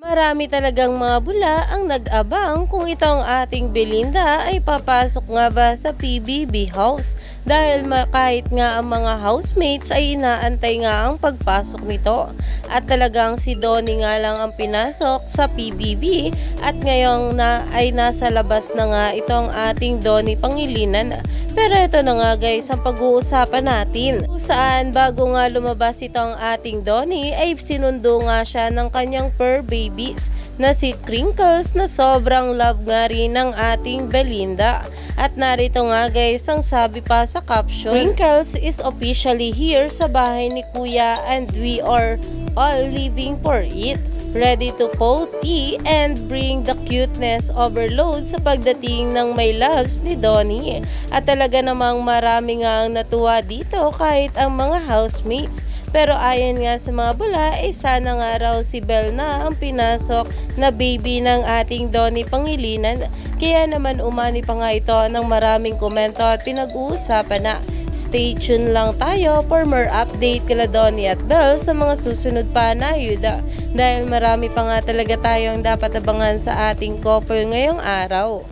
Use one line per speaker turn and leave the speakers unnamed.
Marami talagang mga bula ang nag-abang kung itong ating Belinda ay papasok nga ba sa PBB house. Dahil kahit nga ang mga housemates ay inaantay nga ang pagpasok nito. At talagang si Donnie nga lang ang pinasok sa PBB at ngayong na ay nasa labas na nga itong ating Donnie Pangilinan. Pero ito na nga guys ang pag-uusapan natin. Saan bago nga lumabas itong ating Donnie ay sinundo nga siya ng kanyang fur babies na si Crinkles na sobrang love nga rin ng ating Belinda. At narito nga guys ang sabi pa sa caption, Crinkles is officially here sa bahay ni Kuya and we are all living for it ready to potty and bring the cuteness overload sa pagdating ng may loves ni Donnie. At talaga namang marami nga ang natuwa dito kahit ang mga housemates. Pero ayon nga sa mga bula, eh sana nga raw si Belle na ang pinasok na baby ng ating Donnie Pangilinan. Kaya naman umani pa nga ito ng maraming komento at pinag-uusapan na Stay tuned lang tayo for more update kila Donnie at Belle sa mga susunod pa na ayuda dahil marami pa nga talaga tayong dapat abangan sa ating couple ngayong araw.